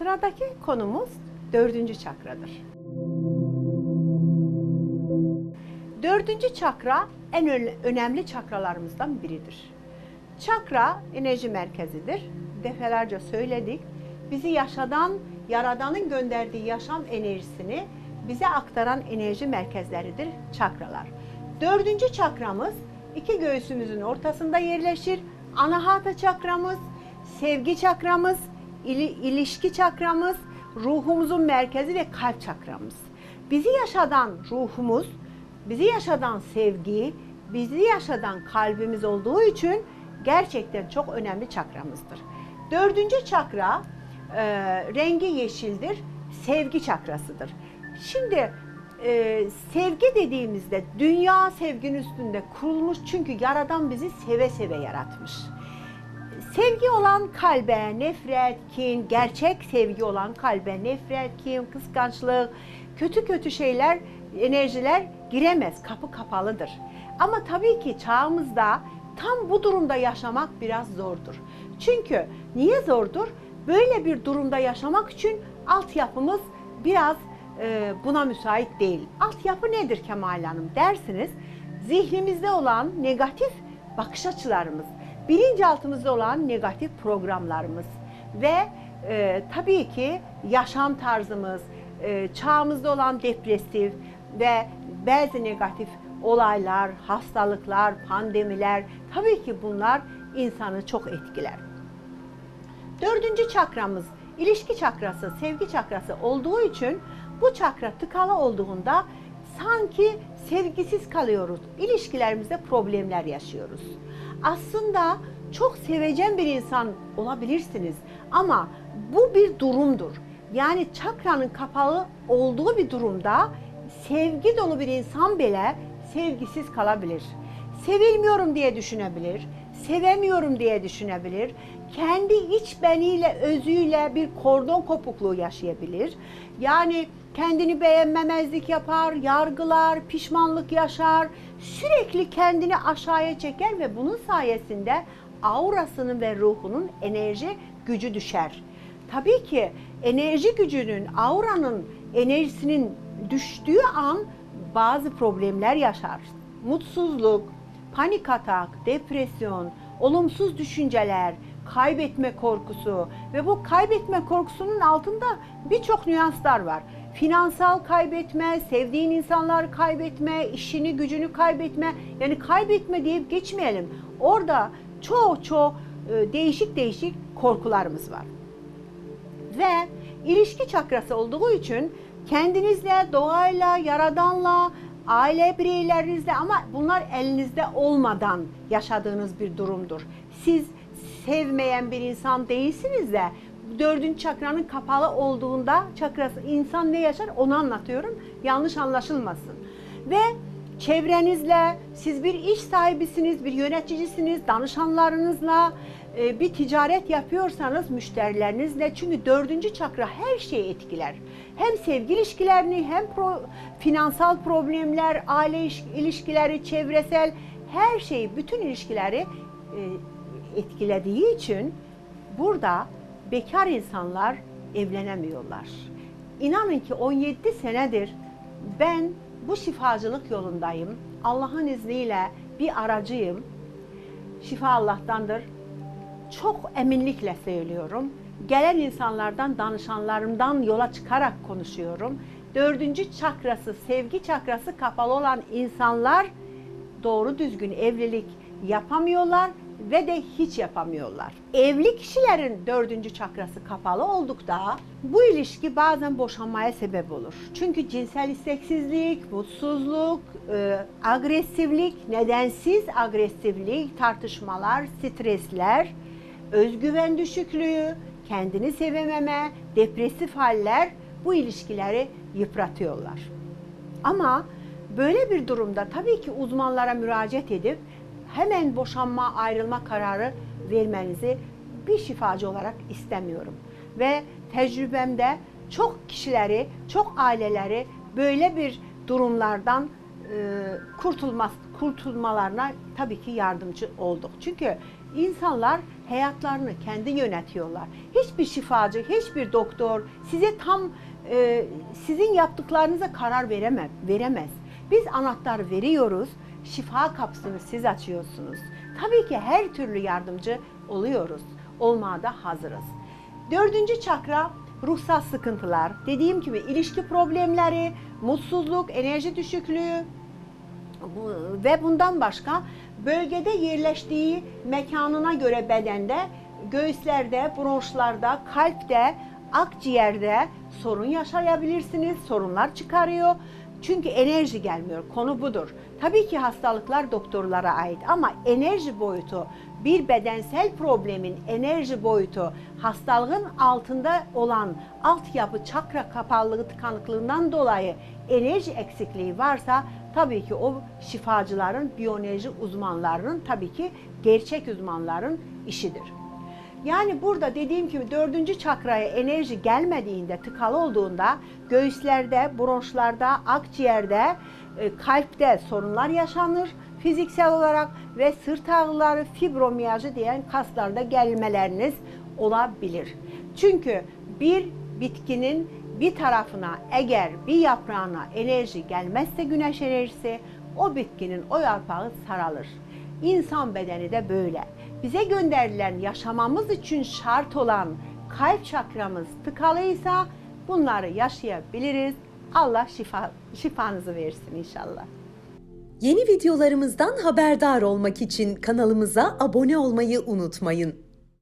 Sıradaki konumuz dördüncü çakradır. Dördüncü çakra en önemli çakralarımızdan biridir. Çakra enerji merkezidir. Defalarca söyledik. Bizi yaşadan, Yaradan'ın gönderdiği yaşam enerjisini bize aktaran enerji merkezleridir çakralar. Dördüncü çakramız iki göğsümüzün ortasında yerleşir. Anahata çakramız, sevgi çakramız, ili- ilişki çakramız, ruhumuzun merkezi ve kalp çakramız. Bizi yaşadan ruhumuz, bizi yaşadan sevgi, bizi yaşadan kalbimiz olduğu için gerçekten çok önemli çakramızdır. Dördüncü çakra e, rengi yeşildir, sevgi çakrasıdır. Şimdi e, sevgi dediğimizde dünya sevginin üstünde kurulmuş çünkü Yaradan bizi seve seve yaratmış. Sevgi olan kalbe nefret, kin, gerçek sevgi olan kalbe nefret, kin, kıskançlık, kötü kötü şeyler, enerjiler giremez. Kapı kapalıdır. Ama tabii ki çağımızda tam bu durumda yaşamak biraz zordur. Çünkü niye zordur? Böyle bir durumda yaşamak için altyapımız biraz e, buna müsait değil. Altyapı nedir Kemal Hanım dersiniz. Zihnimizde olan negatif bakış açılarımız, bilinçaltımızda olan negatif programlarımız ve e, tabii ki yaşam tarzımız, e, çağımızda olan depresif ve bazı negatif olaylar, hastalıklar, pandemiler tabii ki bunlar insanı çok etkiler. Dördüncü çakramız ilişki çakrası, sevgi çakrası olduğu için bu çakra tıkalı olduğunda sanki sevgisiz kalıyoruz. İlişkilerimizde problemler yaşıyoruz. Aslında çok sevecen bir insan olabilirsiniz ama bu bir durumdur. Yani çakranın kapalı olduğu bir durumda sevgi dolu bir insan bile sevgisiz kalabilir. Sevilmiyorum diye düşünebilir, sevemiyorum diye düşünebilir. Kendi iç beniyle, özüyle bir kordon kopukluğu yaşayabilir. Yani kendini beğenmemezlik yapar, yargılar, pişmanlık yaşar. Sürekli kendini aşağıya çeker ve bunun sayesinde aurasının ve ruhunun enerji gücü düşer. Tabii ki enerji gücünün, auranın enerjisinin düştüğü an bazı problemler yaşar. Mutsuzluk, panik atak, depresyon, olumsuz düşünceler, kaybetme korkusu ve bu kaybetme korkusunun altında birçok nüanslar var. Finansal kaybetme, sevdiğin insanları kaybetme, işini gücünü kaybetme. Yani kaybetme deyip geçmeyelim. Orada çok çok e, değişik değişik korkularımız var ve ilişki çakrası olduğu için kendinizle, doğayla, yaradanla, aile bireylerinizle ama bunlar elinizde olmadan yaşadığınız bir durumdur. Siz sevmeyen bir insan değilsiniz de dördüncü çakranın kapalı olduğunda çakrası insan ne yaşar onu anlatıyorum. Yanlış anlaşılmasın. Ve çevrenizle, siz bir iş sahibisiniz, bir yöneticisiniz, danışanlarınızla, e, bir ticaret yapıyorsanız müşterilerinizle çünkü dördüncü çakra her şeyi etkiler. Hem sevgi ilişkilerini hem pro- finansal problemler, aile iş- ilişkileri, çevresel her şeyi, bütün ilişkileri e, etkilediği için burada bekar insanlar evlenemiyorlar. İnanın ki 17 senedir ben bu şifacılık yolundayım. Allah'ın izniyle bir aracıyım. Şifa Allah'tandır. Çok eminlikle söylüyorum. Gelen insanlardan, danışanlarımdan yola çıkarak konuşuyorum. Dördüncü çakrası, sevgi çakrası kapalı olan insanlar doğru düzgün evlilik yapamıyorlar ve de hiç yapamıyorlar. Evli kişilerin dördüncü çakrası kapalı oldukta bu ilişki bazen boşanmaya sebep olur. Çünkü cinsel isteksizlik, mutsuzluk, e, agresiflik, nedensiz agresiflik, tartışmalar, stresler, özgüven düşüklüğü, kendini sevememe, depresif haller bu ilişkileri yıpratıyorlar. Ama böyle bir durumda tabii ki uzmanlara müracaat edip hemen boşanma, ayrılma kararı vermenizi bir şifacı olarak istemiyorum. Ve tecrübemde çok kişileri, çok aileleri böyle bir durumlardan e, kurtulmaz, kurtulmalarına tabii ki yardımcı olduk. Çünkü insanlar hayatlarını kendi yönetiyorlar. Hiçbir şifacı, hiçbir doktor size tam e, sizin yaptıklarınıza karar veremez, veremez. Biz anahtar veriyoruz, şifa kapısını siz açıyorsunuz. Tabii ki her türlü yardımcı oluyoruz, olmaya da hazırız. Dördüncü çakra ruhsal sıkıntılar. Dediğim gibi ilişki problemleri, mutsuzluk, enerji düşüklüğü, ve bundan başka bölgede yerleştiği mekanına göre bedende, göğüslerde, bronşlarda, kalpte, akciğerde sorun yaşayabilirsiniz. Sorunlar çıkarıyor. Çünkü enerji gelmiyor. Konu budur. Tabii ki hastalıklar doktorlara ait ama enerji boyutu bir bedensel problemin enerji boyutu hastalığın altında olan altyapı çakra kapalılığı tıkanıklığından dolayı enerji eksikliği varsa tabii ki o şifacıların, biyoenerji uzmanlarının tabii ki gerçek uzmanların işidir. Yani burada dediğim gibi dördüncü çakraya enerji gelmediğinde, tıkalı olduğunda göğüslerde, bronşlarda, akciğerde, kalpte sorunlar yaşanır fiziksel olarak ve sırt ağrıları, fibromiyajı diyen kaslarda gelmeleriniz olabilir. Çünkü bir bitkinin bir tarafına eğer bir yaprağına enerji gelmezse güneş enerjisi o bitkinin o yaprağı saralır. İnsan bedeni de böyle. Bize gönderilen yaşamamız için şart olan kalp çakramız tıkalıysa bunları yaşayabiliriz. Allah şifa, şifanızı versin inşallah. Yeni videolarımızdan haberdar olmak için kanalımıza abone olmayı unutmayın.